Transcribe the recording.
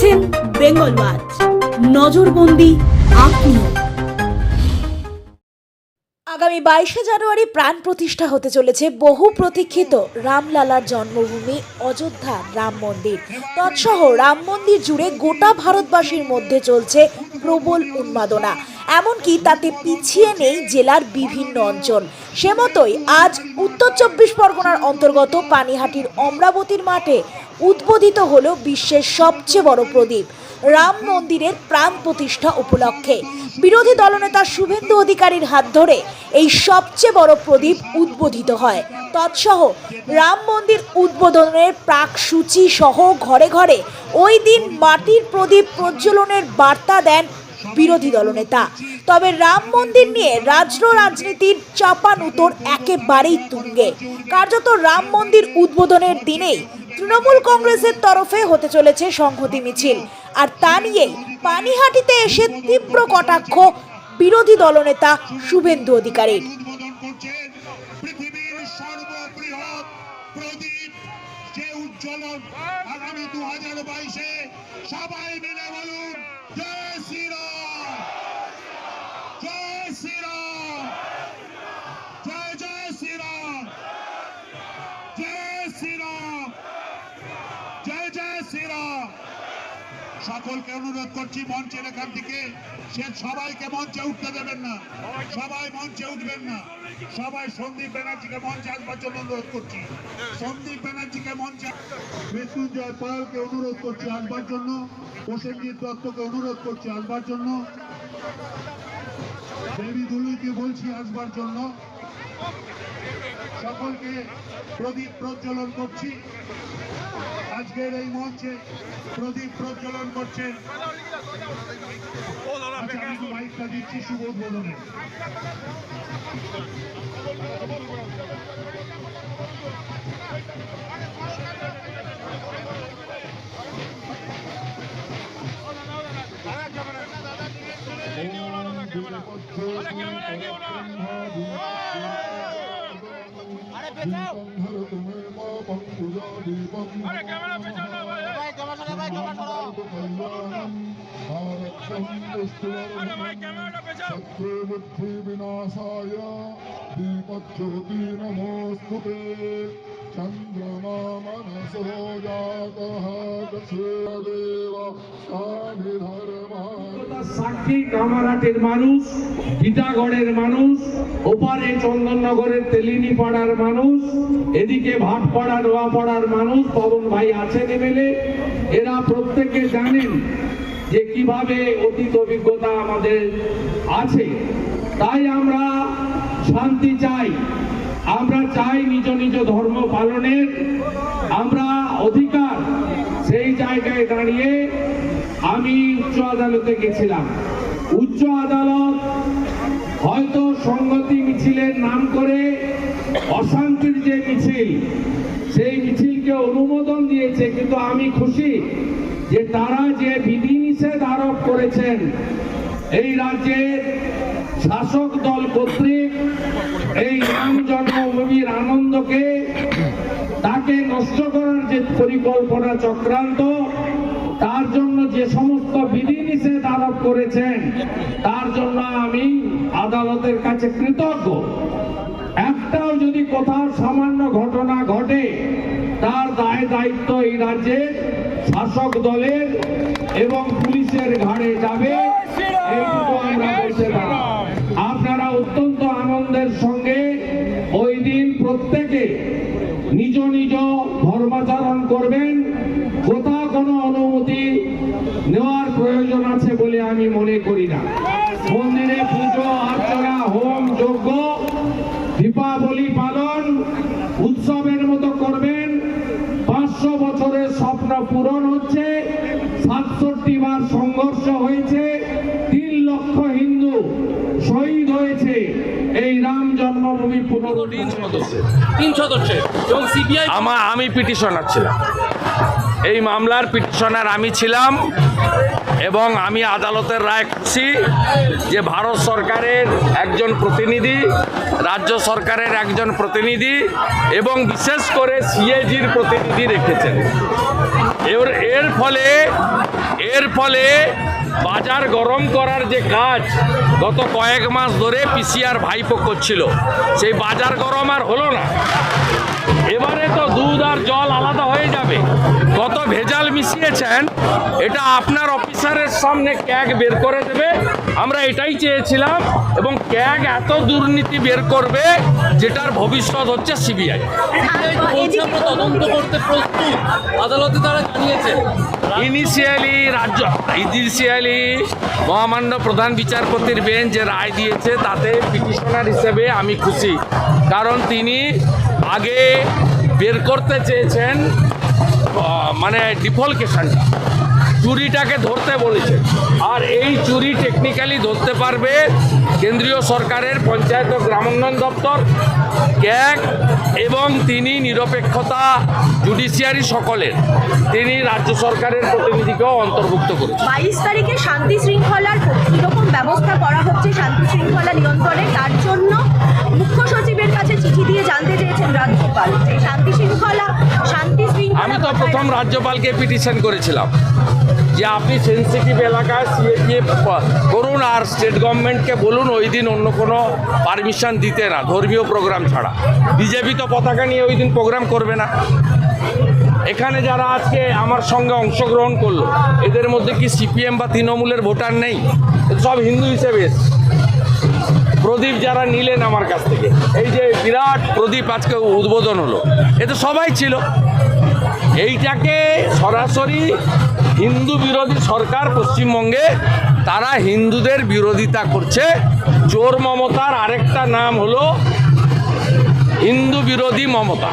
দেখছেন বেঙ্গল ওয়াচ। নজরবন্দি আপনিও আগামী বাইশে জানুয়ারি প্রাণ প্রতিষ্ঠা হতে চলেছে বহু প্রতীক্ষিত রামলালার জন্মভূমি অযোধ্যা রাম মন্দির। তৎসহ রাম মন্দির জুড়ে গোটা ভারতবাসীর মধ্যে চলছে প্রবল উন্মাদনা। এমনকি তাতে পিছিয়ে নেই জেলার বিভিন্ন অঞ্চল। সে মতোই আজ উত্তর চব্বিশ পরগনার অন্তর্গত পানিহাটির অমরাবতীর মাঠে উদ্বোধিত হল বিশ্বের সবচেয়ে বড় প্রদীপ, রাম মন্দিরের প্রাণ প্রতিষ্ঠা উপলক্ষে। বিরোধী দলনেতা শুভেন্দু অধিকারীর হাত ধরে এই সবচেয়ে বড় প্রদীপ উদ্বোধিত হয়। তৎসহ রাম মন্দির উদ্বোধনের প্রাক সূচি সহ ঘরে ঘরে ওই দিন মাটির প্রদীপ প্রজ্বলনের বার্তা দেন বিরোধী দলনেতা। তবে রাম মন্দির নিয়ে রাজ্য রাজনীতির চাপানুতর একেবারেই তুঙ্গে। কার্যত রাম মন্দির উদ্বোধনের দিনেই তৃণমূল কংগ্রেসের তরফে হতে চলেছে সংহতি মিছিল। আর তা নিয়েই পানিহাটিতে এসে তীব্র কটাক্ষ বিরোধী দলনেতা শুভেন্দু অধিকারীর। পৃথিবীর সর্ববৃহৎ প্রদীপ, যে সকলকে অনুরোধ করছি মঞ্চের এখান থেকে। সে সবাইকে মঞ্চে উঠতে দেবেন না। সবাই মঞ্চে উঠবেন না। সবাই সন্দীপ ব্যানার্জিকে মঞ্চে আসবার জন্য অনুরোধ করছি। সন্দীপ ব্যানার্জিকে মঞ্চে মৃত্যুঞ্জয় পালকে অনুরোধ করছি আসবার জন্য। প্রসেনজিৎ দত্তকে অনুরোধ করছি আসবার জন্য। দেবী দুলুইকে বলছি আসবার জন্য। সকলকে প্রদীপ প্রজ্বলন করছি। আজকের এই মঞ্চে প্রদীপ প্রজ্বলন করছেন আচ্ছা, মাইকটা দিচ্ছি শুভ উদ্বোধনে। আরে ক্যামেরা পেছাও না ভাই আরে ভাই ক্যামেরাটা পেছাও বুদ্ধি বিনাশায় দীপজ্যোতি নমোস্তুতে চন্দ্রমা মনসো জাতঃ সাক্ষী কামারহাটের মানুষ, গীতাগড়ের মানুষ, ওপারে চন্দননগরের তেলিনি পাড়ার মানুষ, এদিকে ভাটপাড়া, নোয়াপাড়ার মানুষ, পবন ভাই আছেন এমএলএ। এরা প্রত্যেকে জানেন যে কীভাবে অতীত অভিজ্ঞতা আমাদের আছে। তাই আমরা শান্তি চাই। আমরা চাই নিজ নিজ ধর্ম পালনের। আমরা অধিকার সেই জায়গায় দাঁড়িয়ে আমি উচ্চ আদালতে গেছিলাম। উচ্চ আদালত হয়তো সংগতি মিছিলের নাম করে অশান্তির যে মিছিল, সেই মিছিলকে অনুমোদন দিয়েছে, কিন্তু আমি খুশি যে তারা যে বিধিনিষেধ আরোপ করেছেন, এই রাজ্যের শাসক দল কর্তৃক এই রাম জন্মভূমির আনন্দকে তাকে নষ্ট করার যে পরিকল্পনা চক্রান্ত তার জন্য যে সমস্ত বিধিনিষেধ আরোপ করেছেন, তার জন্য আমি আদালতের কাছে কৃতজ্ঞ। একটাও যদি কোথাও সামান্য ঘটনা ঘটে, তার দায় দায়িত্ব এই রাজ্যের শাসক দলের এবং পুলিশের ঘাড়ে যাবে। করি না। মন্দিরে পুজো অর্চনা হোম যজ্ঞ দীপাবলি পালন উৎসবের মতো করবেন। পাঁচশো বছরের স্বপ্ন পূরণ হচ্ছে সাতষট্টি বার সংঘর্ষ হয়েছে তিন লক্ষ হিন্দু শহীদ হয়েছে। এই রাম জন্মভূমি পুনরুদ্ধার। তিন সদস্যের এবং সিবিআই আমার আমি পিটিশনার ছিলাম। এই মামলার পিটিশনার আমি ছিলাম এবং আমি আদালতের রায় খুশি যে ভারত সরকারের একজন প্রতিনিধি, রাজ্য সরকারের একজন প্রতিনিধি এবং বিশেষ করে সিএজির প্রতিনিধি রেখেছেন। এর এর ফলে এর ফলে বাজার গরম করার যে কাজ গত কয়েক মাস ধরে পিসিআর ভাইপো করছিল, সেই বাজার গরম আর হলো না। এবারে তো দুধ আর জল আলাদা কত ভেজাল মিশিয়েছেন, এটা আপনার অফিসারের সামনে ক্যাগ বের করে দেবে। আমরা এটাই চেয়েছিলাম এবং ক্যাগ এত দুর্নীতি বের করবে যেটার ভবিষ্যৎ হচ্ছে সিবিআই। তদন্ত করতে প্রস্তুত আদালতে তারা জানিয়েছে ইনিশিয়ালি রাজ্য, ইনিশিয়ালি মহামান্য প্রধান বিচারপতির বেঞ্চ যে রায় দিয়েছে, তাতে পিটিশনার হিসেবে আমি খুশি। কারণ তিনি আগে বের করতে চেয়েছেন মানে ডিফলকেশনটা। চুরিটাকে ধরতে বলেছে। আর এই চুরি টেকনিক্যালি ধরতে পারবে কেন্দ্রীয় সরকারের পঞ্চায়েত ও গ্রামোন্নয়ন দপ্তর, ক্যাগ এবং তিনি নিরপেক্ষতা জুডিশিয়ারি সকলের। তিনি রাজ্য সরকারের প্রতিনিধিকেও অন্তর্ভুক্ত করেছেন। বাইশ তারিখে শান্তি শৃঙ্খলার প্রথম রাজ্যপালকে পিটিশন করেছিলাম যে আপনি সেন্সিটিভ এলাকায় সিএপিএফ করুন আর স্টেট গভর্নমেন্টকে বলুন ওই দিন অন্য কোনো পারমিশন দিতে না, ধর্মীয় প্রোগ্রাম ছাড়া। বিজেপি তো পতাকা নিয়ে ওই দিন প্রোগ্রাম করবে না। এখানে যারা আজকে আমার সঙ্গে অংশগ্রহণ করল, এদের মধ্যে কি সিপিএম বা তৃণমূলের ভোটার নেই? সব হিন্দু হিসেবে প্রদীপ যারা নিলেন আমার কাছ থেকে, এই যে বিরাট প্রদীপ আজকে উদ্বোধন হলো, এ তো সবাই ছিল। এইটাকে সরাসরি হিন্দু বিরোধী সরকার পশ্চিমবঙ্গে, তারা হিন্দুদের বিরোধিতা করছে। চোর মমতার আরেকটা নাম হলো হিন্দু বিরোধী মমতা।